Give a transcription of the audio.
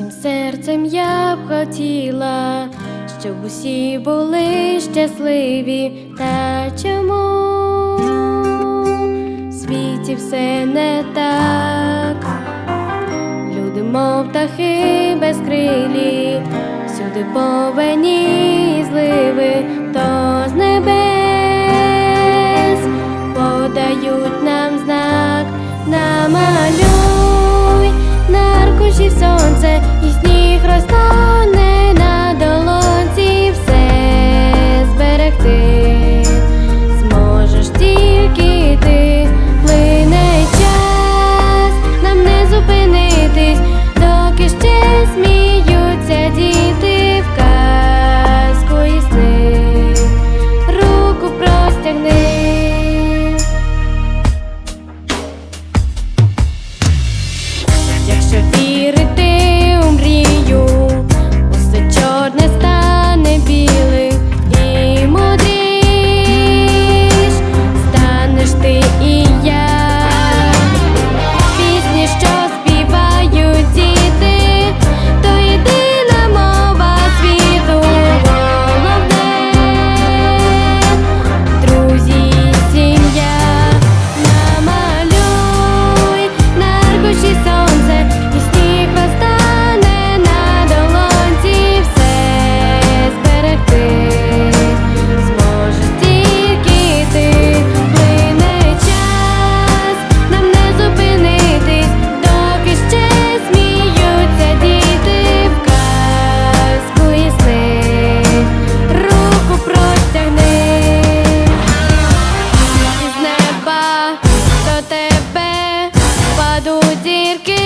всім серцем я б хотіла, щоб усі були щасливі, та чому в світі все не так, люди, мов птахи без крилі, всюди повені. dudir que